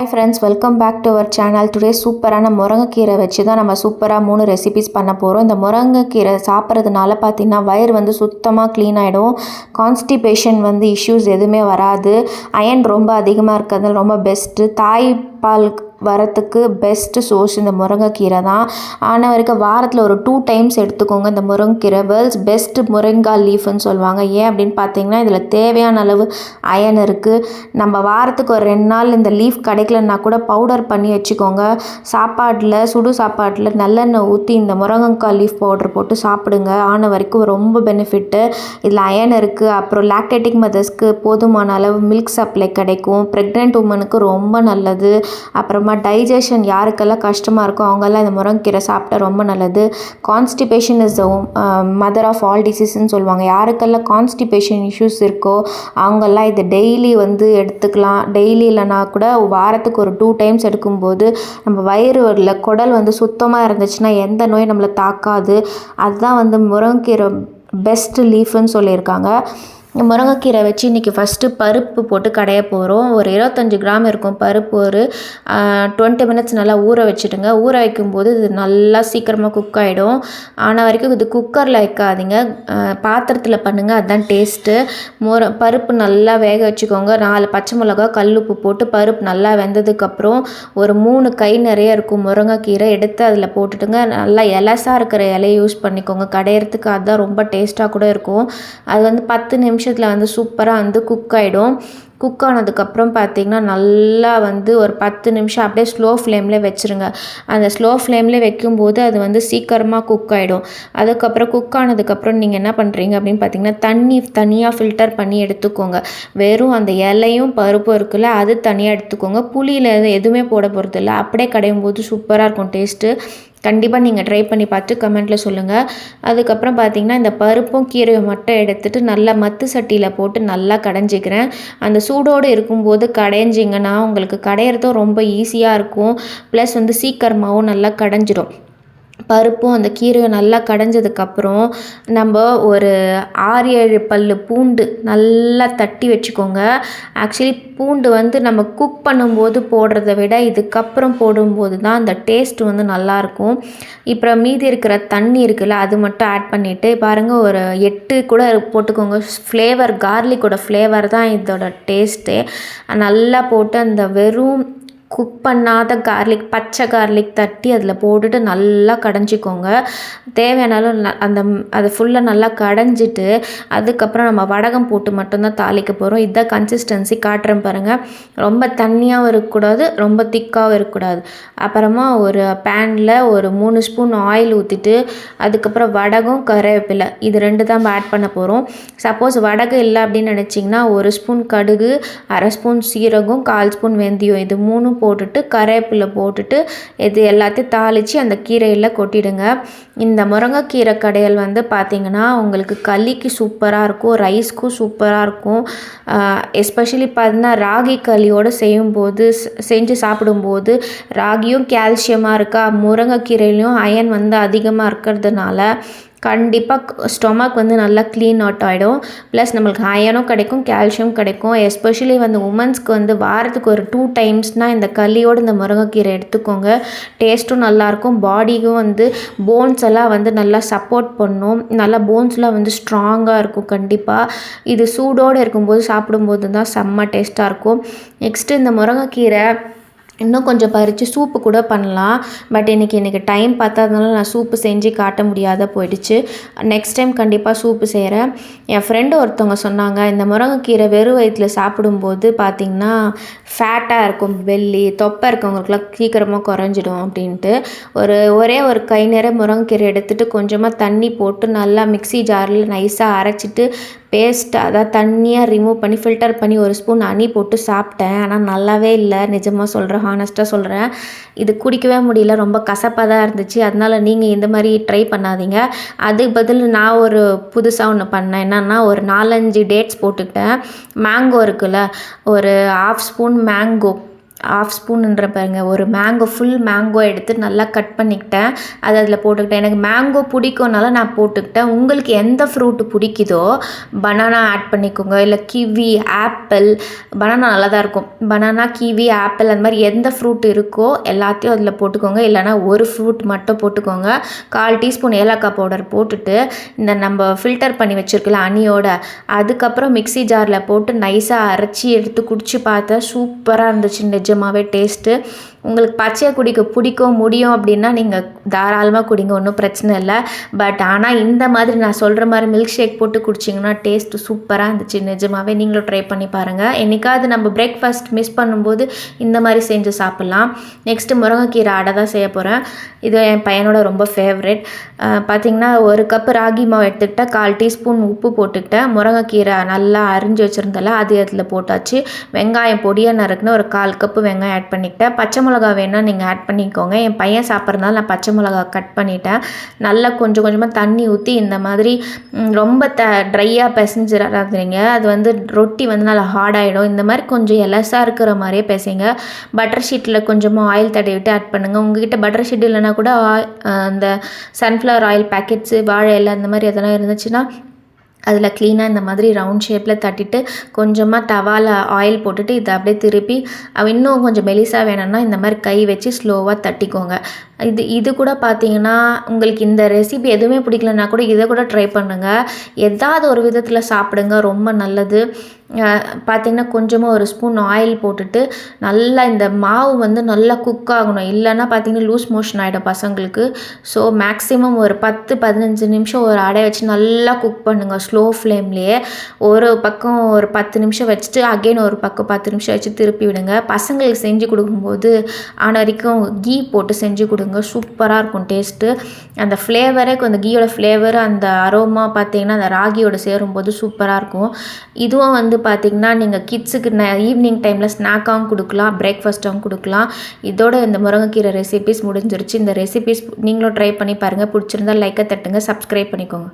Hi friends welcome back to our channel today சூப்பரான முருங்கைக்கீரை வச்சு தான் நம்ம சூப்பராக மூணு ரெசிபிஸ் பண்ண போகிறோம் இந்த முருங்கைக்கீரை சாப்பிட்றதுனால பார்த்திங்கன்னா வயிறு வந்து சுத்தமாக க்ளீன் ஆகிடும் கான்ஸ்டிபேஷன் வந்து இஷ்யூஸ் எதுவுமே வராது. அயன் ரொம்ப அதிகமாக இருக்கிறது ரொம்ப பெஸ்ட்டு தாய்ப்பால் வரத்துக்கு பெஸ்ட்டு சோர்ஸ் இந்த முருங்கைக்கீரை தான். ஆனால் வரைக்கும் வாரத்தில் ஒரு டூ டைம்ஸ் எடுத்துக்கோங்க இந்த முருங்கைக்கீரை. வேர்ல்ட்ஸ் பெஸ்ட்டு முருங்கா லீஃப்னு சொல்லுவாங்க. ஏன் அப்படின்னு பார்த்தீங்கன்னா இதில் தேவையான அளவு அயன் இருக்குது நம்ம வாரத்துக்கு ஒரு ரெண்டு நாள் இந்த லீஃப் கிடைக்கலன்னா கூட பவுடர் பண்ணி வச்சுக்கோங்க. சாப்பாட்டில் சுடு சாப்பாட்டில் நல்லெண்ணெய் ஊற்றி இந்த முருங்கக்காய் லீஃப் பவுடர் போட்டு சாப்பிடுங்க. ஆன வரைக்கும் ரொம்ப பெனிஃபிட்டு இதில் அயன் இருக்குது அப்புறம் லாக்டேட்டிக் மதர்ஸ்க்கு போதுமான அளவு மில்க் சப்ளை கிடைக்கும். ப்ரெக்னென்ட் உமனுக்கு ரொம்ப நல்லது. அப்புறமா டைஜஷன் யாருக்கெல்லாம் கஷ்டமாக இருக்கோ அவங்கெல்லாம் இந்த முருங்கீரை சாப்பிட்டா ரொம்ப நல்லது. Constipation is the mother of all டிசீஸ்ன்னு சொல்லுவாங்க. யாருக்கெல்லாம் கான்ஸ்டிபேஷன் இஷ்யூஸ் இருக்கோ அவங்கெல்லாம் இதை டெய்லி வந்து எடுத்துக்கலாம். டெய்லி இல்லைனா கூட வாரத்துக்கு ஒரு டூ டைம்ஸ் எடுக்கும்போது நம்ம வயிறு இல்லை குடல் வந்து சுத்தமாக இருந்துச்சுன்னா எந்த நோய் நம்மளை தாக்காது. அதுதான் வந்து முருங்கீரை பெஸ்ட் லீஃப்னு சொல்லியிருக்காங்க. முருங்கைக்கீரை வச்சு இன்றைக்கி ஃபஸ்ட்டு பருப்பு போட்டு கடைய போகிறோம் ஒரு இருபத்தஞ்சி கிராம் இருக்கும் பருப்பு ஒரு டுவெண்ட்டி மினிட்ஸ் நல்லா ஊற வச்சுடுங்க. ஊற வைக்கும்போது இது நல்லா சீக்கிரமாக குக் ஆகிடும் ஆனால் வரைக்கும் இது குக்கரில் வைக்காதீங்க. பாத்திரத்தில் பண்ணுங்கள் அதுதான் டேஸ்ட்டு முர பருப்பு நல்லா வேக வச்சுக்கோங்க. நாலு பச்சை மிளகா கல் உப்பு போட்டு பருப்பு நல்லா வெந்ததுக்கப்புறம் ஒரு மூணு கை நிறைய இருக்கும் முருங்கைக்கீரை எடுத்து அதில் போட்டுட்டுங்க நல்லா இலசாக இருக்கிற இலையை யூஸ் பண்ணிக்கோங்க. கடையிறதுக்கு அதுதான் ரொம்ப டேஸ்ட்டாக கூட இருக்கும். அது வந்து பத்து நிமிஷம் நிமிஷத்தில் வந்து சூப்பராக வந்து குக் ஆகிடும் குக் ஆனதுக்கப்புறம் பார்த்திங்கன்னா நல்லா வந்து ஒரு பத்து நிமிஷம் அப்படியே ஸ்லோ ஃப்ளேமில் வச்சுருங்க. அந்த ஸ்லோ ஃப்ளேமில் வைக்கும்போது அது வந்து சீக்கிரமாக குக் ஆகிடும் அதுக்கப்புறம் குக் ஆனதுக்கப்புறம் நீங்கள் என்ன பண்ணுறீங்க அப்படின்னு பார்த்தீங்கன்னா தண்ணி தனியாக ஃபில்டர் பண்ணி எடுத்துக்கோங்க. வெறும் அந்த இலையும் பருப்பும் இருக்குல்ல அது தனியாக எடுத்துக்கோங்க. புளியில் எதுவுமே போட போகிறதில்ல அப்படியே கடையும் போது சூப்பராக இருக்கும் டேஸ்ட்டு கண்டிப்பாக நீங்கள் ட்ரை பண்ணி பார்த்து கமெண்ட்டில் சொல்லுங்கள் அதுக்கப்புறம் பார்த்தீங்கன்னா இந்த பருப்பும் கீரையும் மட்டும் எடுத்துகிட்டு நல்லா மத்து சட்டியில் போட்டு நல்லா கடைஞ்சிக்கிறேன். அந்த சூடோடு இருக்கும்போது கடைஞ்சிங்கன்னா உங்களுக்கு கடையிறதும் ரொம்ப ஈஸியாக இருக்கும். ப்ளஸ் வந்து சீக்கிரமாகவும் நல்லா கடைஞ்சிரும். பருப்பும் அந்த கீரையும் நல்லா கடைஞ்சதுக்கப்புறம் நம்ம ஒரு ஆறு ஏழு பல் பூண்டு நல்லா தட்டி வச்சுக்கோங்க. ஆக்சுவலி பூண்டு வந்து நம்ம குக் பண்ணும்போது போடுறத விட இதுக்கப்புறம் போடும்போது தான் அந்த டேஸ்ட் வந்து நல்லாயிருக்கும். இப்போ மீதி இருக்கிற தண்ணி இருக்குல்ல அது மட்டும் ஆட் பண்ணிவிட்டு பாருங்கள் ஒரு எட்டு கூட போட்டுக்கோங்க. ஃப்ளேவர் கார்லிக்கோட ஃப்ளேவர் தான் இதோட டேஸ்ட்டு நல்லா போட்டு அந்த வெறும் குக் பண்ணாத கார்லிக் பச்சை கார்லிக் தட்டி அதில் போட்டுட்டு நல்லா கடைஞ்சிக்கோங்க. தேவையான அந்த அதை ஃபுல்லாக நல்லா கடைஞ்சிட்டு அதுக்கப்புறம் நம்ம வடகம் போட்டு மட்டும்தான் தாளிக்க போகிறோம் இதுதான் கன்சிஸ்டன்சி காட்டுறேன் பாருங்கள் ரொம்ப தண்ணியாகவும் இருக்கக்கூடாது ரொம்ப திக்காகவும் இருக்கக்கூடாது. அப்புறமா ஒரு பேனில் ஒரு மூணு ஸ்பூன் ஆயில் ஊற்றிட்டு அதுக்கப்புறம் வடகம் கருவேப்பிலை இது ரெண்டு தான் ஆட் பண்ண போகிறோம் சப்போஸ் வடகம் இல்லை அப்படின்னு நினச்சிங்கன்னா ஒரு ஸ்பூன் கடுகு அரை ஸ்பூன் சீரகம் கால் ஸ்பூன் வெந்தயம் இது மூணும் போட்டுட்டு கருவேப்பிலை போட்டுட்டு இது எல்லாத்தையும் தாளித்து அந்த கீரையில் கொட்டிடுங்க. இந்த முருங்கைக்கீரை கடையல் வந்து பார்த்திங்கன்னா உங்களுக்கு களிக்கு சூப்பராக இருக்கும் ரைஸ்க்கும் சூப்பராக இருக்கும். எஸ்பெஷலி பார்த்தீங்கன்னா ராகி களியோடு செய்யும்போது செஞ்சு சாப்பிடும்போது ராகியும் கால்சியமாக இருக்கா? முருங்கைக்கீரையிலையும் அயன் வந்து அதிகமாக இருக்கிறதுனால கண்டிப்பாக ஸ்டொமக் வந்து நல்லா க்ளீன் அவுட் ஆகிடும் ப்ளஸ் நம்மளுக்கு அயனும் கிடைக்கும் கால்சியம் கிடைக்கும். எஸ்பெஷலி வந்து உமன்ஸ்க்கு வந்து வாரத்துக்கு ஒரு டூ டைம்ஸ்னால் இந்த களியோடு இந்த முருங்கைக்கீரை எடுத்துக்கோங்க. டேஸ்ட்டும் நல்லாயிருக்கும் பாடிக்கும் வந்து போன்ஸ் எல்லாம் வந்து நல்லா சப்போர்ட் பண்ணும். நல்லா போன்ஸ்லாம் வந்து ஸ்ட்ராங்காக இருக்கும் கண்டிப்பாக இது சூடோடு இருக்கும்போது சாப்பிடும்போது தான் செம்ம டேஸ்ட்டாக இருக்கும். நெக்ஸ்ட்டு இந்த முருங்கைக்கீரை இன்னும் கொஞ்சம் பறித்து சூப்பு கூட பண்ணலாம். பட் இன்றைக்கி எனக்கு டைம் பார்த்ததுனால நான் சூப்பு செஞ்சு காட்ட முடியாத போயிடுச்சு. நெக்ஸ்ட் டைம் கண்டிப்பாக சூப்பு செய்கிறேன் என் ஃப்ரெண்டு ஒருத்தவங்க சொன்னாங்க இந்த முருங்கைக்கீரை வெறும் வயிற்றில் சாப்பிடும்போது பார்த்திங்கன்னா ஃபேட்டாக இருக்கும் வெள்ளி தொப்பை இருக்கவங்களுக்குலாம் சீக்கிரமாக குறைஞ்சிடும் அப்படின்ட்டு. ஒரு ஒரே ஒரு கை நேரம் முருங்கைக்கீரை எடுத்துகிட்டு கொஞ்சமாக தண்ணி போட்டு நல்லா மிக்சி ஜாரில் நைஸாக அரைச்சிட்டு பேஸ்ட் அதாவது தண்ணியாக ரிமூவ் பண்ணி ஃபில்டர் பண்ணி ஒரு ஸ்பூன் அணி போட்டு சாப்பிட்டேன். ஆனால் நல்லாவே இல்லை. நிஜமாக சொல்கிறேன் ஹானஸ்ட்டாக சொல்கிறேன் இது குடிக்கவே முடியல. ரொம்ப கசப்பாக தான் இருந்துச்சு. அதனால் நீங்கள் இந்த மாதிரி ட்ரை பண்ணாதீங்க. அதுக்கு பதில் நான் ஒரு புதுசாக ஒன்று பண்ணேன். என்னென்னா ஒரு நாலஞ்சு டேட்ஸ் போட்டுக்கிட்டேன். மேங்கோ இருக்குல்ல ஒரு ஹாஃப் ஸ்பூன் மேங்கோ ஆஃப் ஸ்பூன்ன்ற பாருங்க. ஒரு மேங்கோ ஃபுல் மேங்கோ எடுத்து நல்லா கட் பண்ணிக்கிட்டேன். அது அதில் போட்டுக்கிட்டேன். எனக்கு மேங்கோ பிடிக்கும்னால நான் போட்டுக்கிட்டேன். உங்களுக்கு எந்த ஃப்ரூட் பிடிக்குதோ பனானா ஆட் பண்ணிக்கோங்க. இல்லை கிவி ஆப்பிள் பனானா நல்லா தான் இருக்கும். பனானா கிவி ஆப்பிள் அந்த மாதிரி எந்த ஃப்ரூட் இருக்கோ எல்லாத்தையும் அதில் போட்டுக்கோங்க. இல்லைனா ஒரு ஃப்ரூட் மட்டும் போட்டுக்கோங்க. கால் டீஸ்பூன் ஏலக்காய் பவுடர் போட்டுட்டு இந்த நம்ம ஃபில்டர் பண்ணி வச்சுருக்கல அணியோட அதுக்கப்புறம் மிக்ஸி ஜாரில் போட்டு நைஸாக அரைச்சி எடுத்து குடிச்சு பார்த்தேன் சூப்பராக இருந்துச்சு நிஜமாகவே டேஸ்ட்டு உங்களுக்கு பச்சையாக குடிக்க பிடிக்கும் முடியும் அப்படின்னா நீங்கள் தாராளமாக குடிங்க ஒன்றும் பிரச்சனை இல்லை. பட் ஆனால் இந்த மாதிரி நான் சொல்கிற மாதிரி மில்க் ஷேக் போட்டு குடிச்சிங்கன்னா டேஸ்ட்டு சூப்பராக இருந்துச்சு. நிஜமாகவே நீங்களும் ட்ரை பண்ணி பாருங்கள் என்றைக்காவது நம்ம பிரேக்ஃபாஸ்ட் மிஸ் பண்ணும்போது இந்த மாதிரி செஞ்சு சாப்பிட்லாம். நெக்ஸ்ட்டு முருங்கைக்கீரை அடை தான் செய்ய போகிறேன் இது என் பையனோட ரொம்ப ஃபேவரெட் பார்த்திங்கன்னா ஒரு கப் ராகி மாவு எடுத்துக்கிட்டேன். கால் டீஸ்பூன் உப்பு போட்டுக்கிட்டேன். முருங்கைக்கீரை நல்லா அரிஞ்சு வச்சுருந்தல அது அதில் போட்டாச்சு. வெங்காயம் பொடியாக நறுக்குன்னு ஒரு கால் கப்பு வெங்காயம் ஆட் பண்ணிக்கிட்டேன். பச்சை மிளகா வேணால் நீங்கள் ஆட் பண்ணிக்கோங்க. என் பையன் சாப்பிட்றதுனால நான் பச்சை மிளகா கட் பண்ணிட்டேன். நல்லா கொஞ்சம் கொஞ்சமாக தண்ணி ஊற்றி இந்த மாதிரி ரொம்ப த ட்ரையாக பிசைஞ்சிடாதீங்க. அது வந்து ரொட்டி வந்து நல்லா ஹார்டாகிடும் இந்த மாதிரி கொஞ்சம் எலசாக இருக்கிற மாதிரியே பேசுங்க. பட்டர் ஷீட்டில் கொஞ்சமாக ஆயில் தடவி விட்டு ஆட் பண்ணுங்கள் உங்ககிட்ட பட்டர் ஷீட் இல்லைனா கூட அந்த சன்ஃப்ளவர் ஆயில் பேக்கெட்ஸு வாழை இலை அந்த மாதிரி எதனா இருந்துச்சுன்னா அதில் க்ளீனாக இந்த மாதிரி ரவுண்ட் ஷேப்பில் தட்டிட்டு கொஞ்சமாக டவாவில் ஆயில் போட்டுட்டு இதை அப்படியே திருப்பி இன்னும் கொஞ்சம் மெலிசாக வேணும்னா இந்த மாதிரி கை வச்சு ஸ்லோவாக தட்டிக்கோங்க. இது இது கூட பார்த்தீங்கன்னா உங்களுக்கு இந்த ரெசிபி எதுவுமே பிடிக்கலன்னா கூட இதை கூட ட்ரை பண்ணுங்கள் ஏதாவது ஒரு விதத்தில் சாப்பிடுங்க ரொம்ப நல்லது. பார்த்திங்கன்னா கொஞ்சமாக ஒரு ஸ்பூன் ஆயில் போட்டுட்டு நல்லா இந்த மாவு வந்து நல்லா குக் ஆகணும். இல்லைன்னா பார்த்திங்கன்னா லூஸ் மோஷன் ஆகிடும் பசங்களுக்கு. ஸோ மேக்ஸிமம் ஒரு பத்து பதினஞ்சு நிமிஷம் ஒரு அடை வச்சு நல்லா குக் பண்ணுங்கள் ஸ்லோ ஃப்ளேம்லேயே ஒரு பக்கம் ஒரு பத்து நிமிஷம் வச்சுட்டு அகெயின் ஒரு பக்கம் பத்து நிமிஷம் வச்சு திருப்பி விடுங்க. பசங்களுக்கு செஞ்சு கொடுக்கும்போது ஆன வரைக்கும் கீ போட்டு செஞ்சு கொடுங்க. சூப்பராக இருக்கும் டேஸ்ட்டு அந்த ஃப்ளேவரே கொஞ்சம் கீயோட ஃப்ளேவர் அந்த அரோமா பார்த்திங்கன்னா அந்த ராகியோட சேரும்போது சூப்பராக இருக்கும். இதுவும் வந்து பார்த்தீங்கன்னா நீங்கள் கிட்ஸுக்கு ந ஈவினிங் டைமில் ஸ்நாக்காகவும் கொடுக்கலாம் பிரேக்ஃபாஸ்ட்டாகவும் கொடுக்கலாம். இதோட இந்த முருங்கைக்கீரை ரெசிபிஸ் முடிஞ்சிருச்சு. இந்த ரெசிபிஸ் நீங்களும் ட்ரை பண்ணி பாருங்கள் பிடிச்சிருந்தா லைக்கை தட்டுங்க சப்ஸ்கிரைப் பண்ணிக்கோங்க.